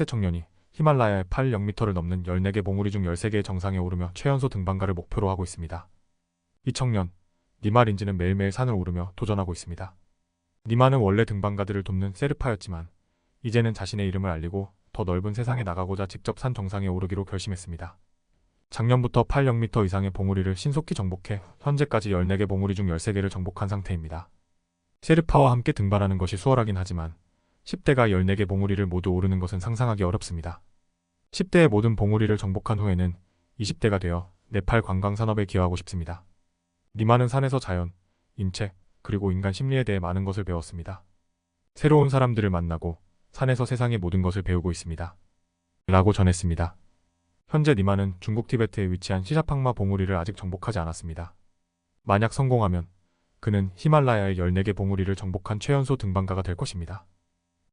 10대 청년이 히말라야의 8.0m를 넘는 14개 봉우리 중 13개의 정상에 오르며 최연소 등반가를 목표로 하고 있습니다. 이 청년, 니마 린지는 매일매일 산을 오르며 도전하고 있습니다. 니마는 원래 등반가들을 돕는 세르파였지만 이제는 자신의 이름을 알리고 더 넓은 세상에 나가고자 직접 산 정상에 오르기로 결심했습니다. 작년부터 8.0m 이상의 봉우리를 신속히 정복해 현재까지 14개 봉우리 중 13개를 정복한 상태입니다. 세르파와 함께 등반하는 것이 수월하긴 하지만 10대가 14개 봉우리를 모두 오르는 것은 상상하기 어렵습니다. 10대의 모든 봉우리를 정복한 후에는 20대가 되어 네팔 관광 산업에 기여하고 싶습니다. 니마는 산에서 자연, 인체, 그리고 인간 심리에 대해 많은 것을 배웠습니다. 새로운 사람들을 만나고 산에서 세상의 모든 것을 배우고 있습니다. 라고 전했습니다. 현재 니마는 중국 티베트에 위치한 시샤팡마 봉우리를 아직 정복하지 않았습니다. 만약 성공하면 그는 히말라야의 14개 봉우리를 정복한 최연소 등반가가 될 것입니다.